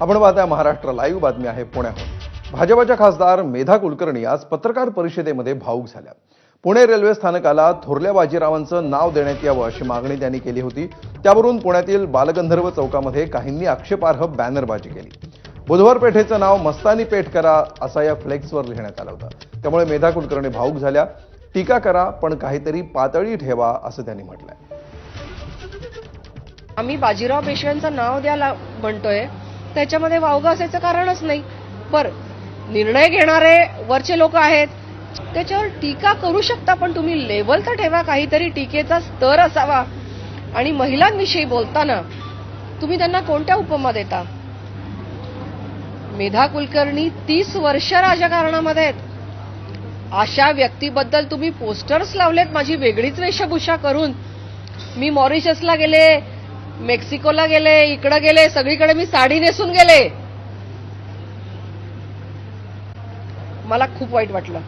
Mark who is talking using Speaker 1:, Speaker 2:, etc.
Speaker 1: आपण पाहताय महाराष्ट्र लाईव्ह बातमी आहे पुण्याहून. भाजपाच्या खासदार मेधा कुलकर्णी आज पत्रकार परिषदेमध्ये भाऊक झाल्या. पुणे रेल्वे स्थानकाला थोरल्या बाजीरावांचं नाव देण्यात यावं अशी मागणी त्यांनी केली होती. त्यावरून पुण्यातील बालगंधर्व चौकामध्ये काहींनी आक्षेपार्ह बॅनरबाजी केली. बुधवार पेठेचं नाव मस्तानी पेठ करा असा या फ्लेक्सवर लिहिण्यात आलं होतं. त्यामुळे मेधा कुलकर्णी भाऊक झाल्या. टीका करा पण काहीतरी पातळी ठेवा असं त्यांनी म्हटलंय.
Speaker 2: आम्ही बाजीराव पेशव्यांचं नाव द्यायला म्हणतोय. त्याच्यामध्ये वावगं असायचं कारणच नाही. पर निर्णय घेणारे वरचे लोक आहेत. त्याच्यावर टीका करू शकता पण तुम्ही लेवल तर ठेवा काहीतरी टीकेचा स्तर असावा. आणि महिलांविषयी बोलताना तुम्ही त्यांना कोणत्या उपमा देता? मेधा कुलकर्णी तीस वर्ष राजकारणामध्ये आहेत. अशा व्यक्तीबद्दल तुम्ही पोस्टर्स लावलेत माझी वेगळीच वेशभूषा करून. मी मॉरिशसला गेले मेक्सिकोला गेले इकडे गेले सगळीकडे मी साडी नेसून गेले. मला खूप वाईट वाटलं.